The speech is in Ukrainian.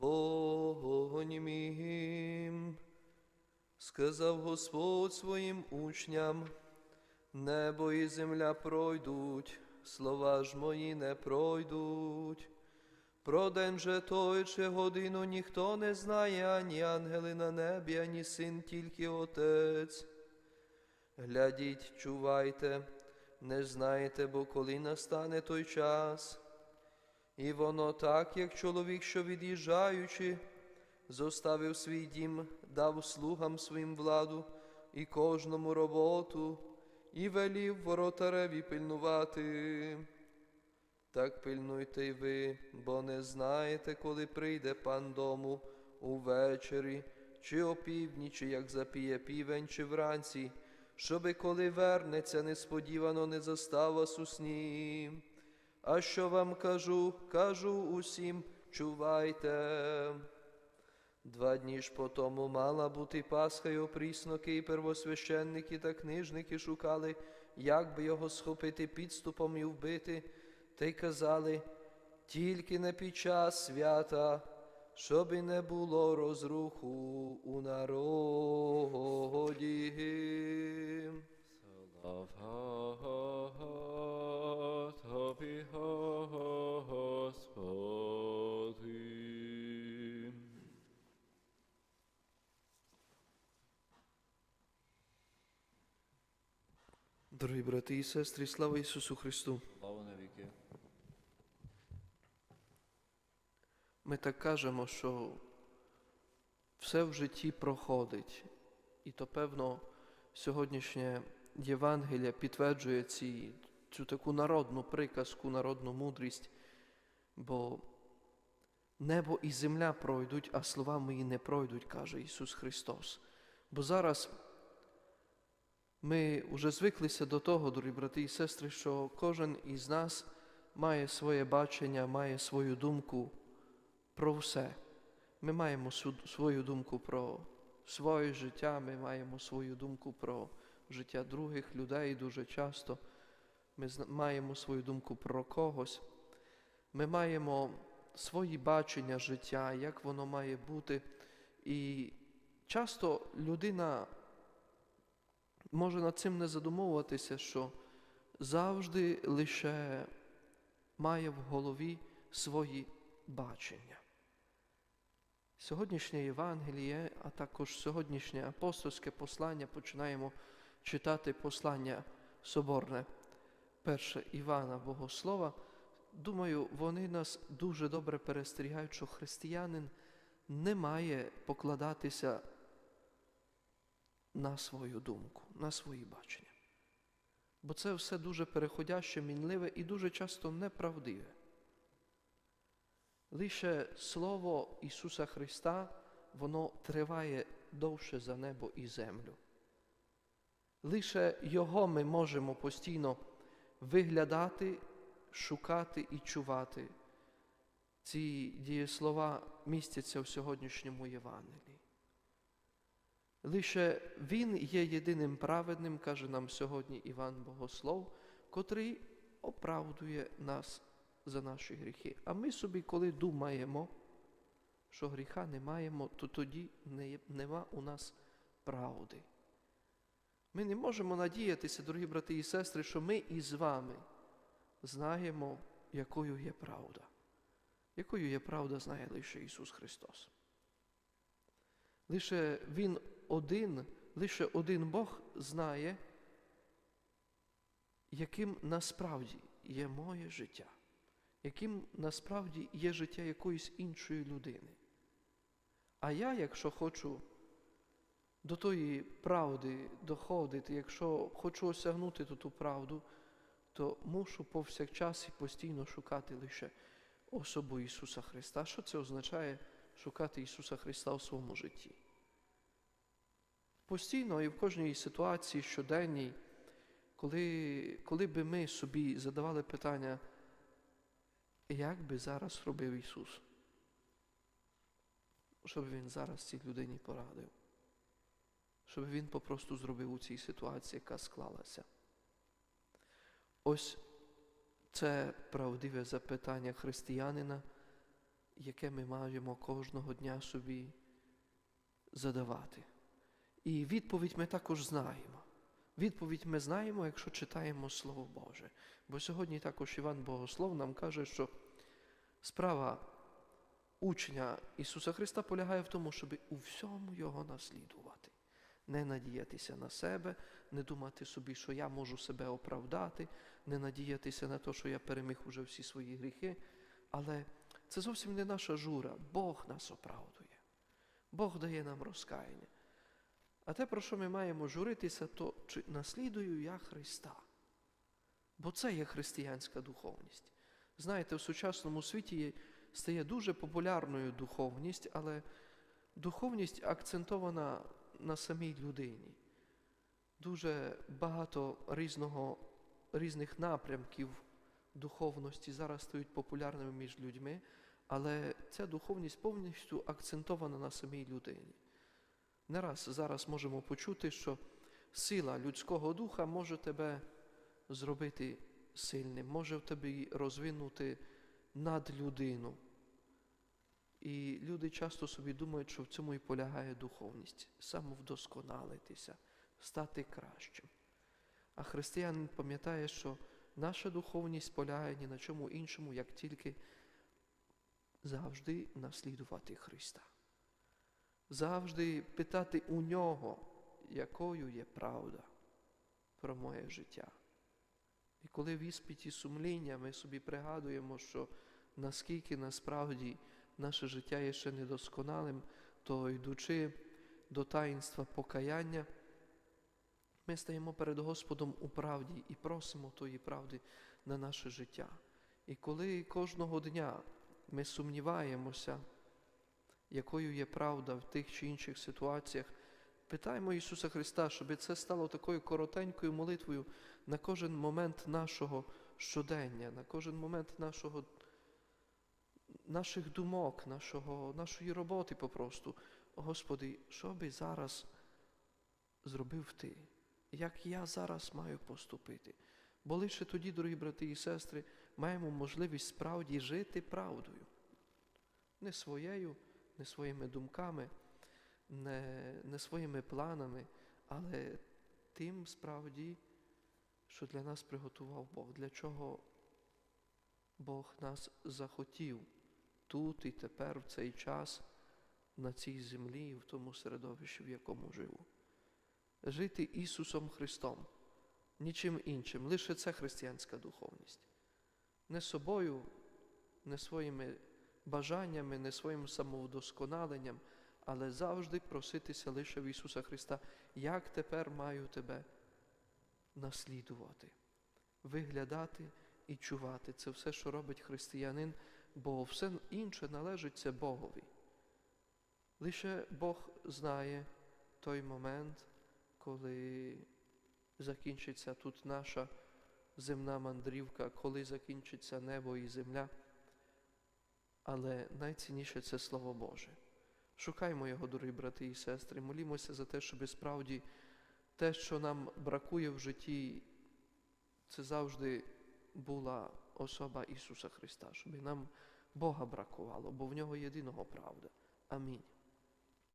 вогонь мій. Сказав Господь своїм учням, небо і земля пройдуть, слова ж мої не пройдуть. Про день же той чи годину ніхто не знає, ані ангели на небі, ані син, тільки Отець. Глядіть, чувайте, не знаєте, бо коли настане той час. І воно так, як чоловік, що від'їжджаючи, зоставив свій дім, дав слугам своїм владу і кожному роботу, і велів воротареві пильнувати. Так пильнуйте й ви, бо не знаєте, коли прийде пан дому увечері, чи опівдні, чи як запіє півень, чи вранці, щоби коли вернеться, несподівано не застав вас у сні. А що вам кажу, кажу усім, чувайте. Два дні ж по тому мала бути Пасха й опрісноки, і первосвященники та книжники шукали, як би його схопити підступом і вбити, та й казали, тільки не під час свята, щоби не було розруху у народі. Слава брати і сестри, слава Ісусу Христу! Слава навіки. Ми так кажемо, що все в житті проходить. І то, певно, сьогоднішнє Євангелія підтверджує ці, цю таку народну приказку, народну мудрість, бо небо і земля пройдуть, а слова мої не пройдуть, каже Ісус Христос. Бо зараз ми вже звиклися до того, дорогі брати і сестри, що кожен із нас має своє бачення, має свою думку про все. Ми маємо свою думку про своє життя, ми маємо свою думку про життя других людей дуже часто. Ми маємо свою думку про когось. Ми маємо свої бачення життя, як воно має бути. І часто людина може над цим не задумовуватися, що завжди лише має в голові свої бачення. Сьогоднішнє Євангеліє, а також сьогоднішнє апостольське послання починаємо читати послання соборне перше Івана Богослова. Думаю, вони нас дуже добре перестерігають, що християнин не має покладатися на свою думку, на свої бачення. Бо це все дуже переходяще, мінливе і дуже часто неправдиве. Лише Слово Ісуса Христа, воно триває довше за небо і землю. Лише Його ми можемо постійно виглядати, шукати і чувати. Ці дієслова містяться в сьогоднішньому Євангелії. Лише Він є єдиним праведним, каже нам сьогодні Іван Богослов, котрий оправдує нас за наші гріхи. А ми собі, коли думаємо, що гріха не маємо, то тоді не нема у нас правди. Ми не можемо надіятися, дорогі брати і сестри, що ми із вами знаємо, якою є правда. Якою є правда, знає лише Ісус Христос. Лише Він один, лише один Бог знає, яким насправді є моє життя, яким насправді є життя якоїсь іншої людини. А я, якщо хочу до тої правди доходити, якщо хочу осягнути ту, правду, то мушу повсякчас і постійно шукати лише особу Ісуса Христа. Що це означає шукати Ісуса Христа у своєму житті? Постійно і в кожній ситуації щоденній, коли, коли би ми собі задавали питання, як би зараз робив Ісус? Щоб Він зараз цій людині порадив, щоб Він попросту зробив у цій ситуації, яка склалася. Ось це правдиве запитання християнина, яке ми маємо кожного дня собі задавати. І відповідь ми також знаємо. Відповідь ми знаємо, якщо читаємо Слово Боже. Бо сьогодні також Іван Богослов нам каже, що справа учня Ісуса Христа полягає в тому, щоб у всьому Його наслідувати. Не надіятися на себе, не думати собі, що я можу себе оправдати, не надіятися на те, що я переміг уже всі свої гріхи. Але це зовсім не наша жура. Бог нас оправдує. Бог дає нам розкаяння. А те, про що ми маємо журитися, то чи наслідую я Христа? Бо це є християнська духовність. Знаєте, в сучасному світі стає дуже популярною духовність, але духовність акцентована на самій людині. Дуже багато різного, різних напрямків духовності зараз стають популярними між людьми, але ця духовність повністю акцентована на самій людині. Не раз зараз можемо почути, що сила людського духа може тебе зробити сильним, може в тобі розвинути над людину. І люди часто собі думають, що в цьому і полягає духовність самовдосконалитися, стати кращим. А християнин пам'ятає, що наша духовність полягає ні на чому іншому, як тільки завжди наслідувати Христа. Завжди питати у нього, якою є правда про моє життя. І коли в іспиті сумління ми собі пригадуємо, що наскільки насправді наше життя є ще недосконалим, то йдучи до таїнства покаяння, ми стаємо перед Господом у правді і просимо тої правди на наше життя. І коли кожного дня ми сумніваємося, якою є правда в тих чи інших ситуаціях, питаємо Ісуса Христа, щоб це стало такою коротенькою молитвою на кожен момент нашого щодення, на кожен момент нашого, наших думок, нашого, нашої роботи попросту. Господи, що би зараз зробив Ти? Як я зараз маю поступити? Бо лише тоді, дорогі брати і сестри, маємо можливість справді жити правдою. Не своєю, не своїми думками, не, не своїми планами, але тим справді, що для нас приготував Бог, для чого Бог нас захотів тут і тепер, в цей час, на цій землі в тому середовищі, в якому живу. Жити Ісусом Христом, нічим іншим, лише це християнська духовність. Не собою, не своїми бажаннями, не своїм самовдосконаленням, але завжди проситися лише в Ісуса Христа, як тепер маю тебе наслідувати, виглядати і чувати. Це все, що робить християнин, бо все інше належить це Богові. Лише Бог знає той момент, коли закінчиться тут наша земна мандрівка, коли закінчиться небо і земля. Але найцінніше це Слово Боже. Шукаймо його, дорогі брати і сестри, молімося за те, щоб справді те, що нам бракує в житті, це завжди була особа Ісуса Христа, щоб нам Бога бракувало, бо в нього єдиного правда. Амінь.